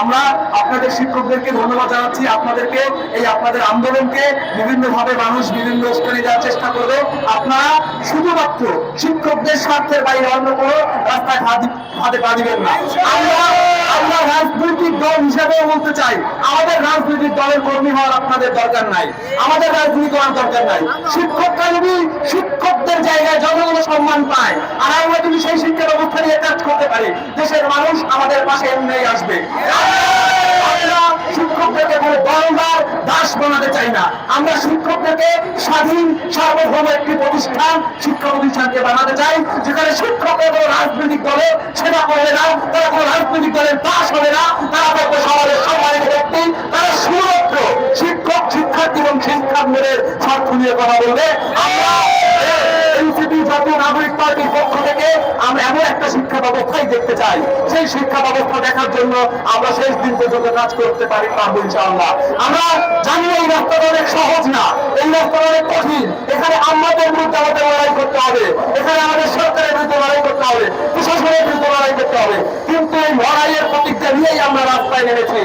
আমরা আপনাদের শিক্ষকদেরকে ধন্যবাদ জানাচ্ছি। আপনাদেরকে এই আপনাদের আন্দোলনকে বিভিন্ন ভাবে মানুষ বিভিন্ন স্থানে যাওয়ার চেষ্টা করবে। আপনারা শুধুমাত্র শিক্ষকদের স্বার্থের বাইরে অন্য কোনো রাস্তায় হাত পা দিবেন না। আমরা রাজনৈতিক দল হিসেবে বলতে চাই, আমাদের রাজনৈতিক দলের কর্মী হওয়ার আপনাদের দরকার নাই। আমাদের রাজনীতি করার দরকার নাই। শিক্ষকরা যদি শিক্ষকদের জায়গায় জনগণ সম্মান পায়, আর আমরা যদি সেই শিক্ষা ব্যবস্থা নিয়ে দেশের মানুষ আমাদের পাশে এমনি আসবে। শিক্ষকদেরকে কোনো দাস বানাতে চাই না। আমরা শিক্ষকদেরকে স্বাধীন, সার্বভৌম একটি প্রতিষ্ঠান, শিক্ষা প্রতিষ্ঠানকে বানাতে চাই, যেখানে কোনো রাজনৈতিক দলে সেটা করবে না, তারা কোনো রাজনৈতিক দলের দাস হবে না, তারা থাকবে সমাজের সম্মানিত ব্যক্তি, তারা শুধুমাত্র শিক্ষক, শিক্ষার্থী এবং শিক্ষাঙ্গনের স্বার্থ নিয়ে কথা বলবে। আমরা জাতীয় নাগরিক পার্টির পক্ষ থেকে আমরা ব্যবস্থাই দেখতে চাই? সেই শিক্ষা ব্যবস্থা দেখার জন্য আমরা শেষ দিন পর্যন্ত কাজ করতে পারি পারব ইনশাআল্লাহ। আমরা জানি এই রাস্তাটা অনেক সহজ না, এই রাস্তাটা অনেক কঠিন। এখানে আমাদের বিরুদ্ধে আমাদের লড়াই করতে হবে। এখানে আমাদের সরকারের বিরুদ্ধে লড়াই করতে হবে, প্রশাসনের বিরুদ্ধে লড়াই করতে হবে। কিন্তু এই লড়াইয়ের প্রতিজ্ঞা নিয়েই আমরা রাস্তায় নেমেছি।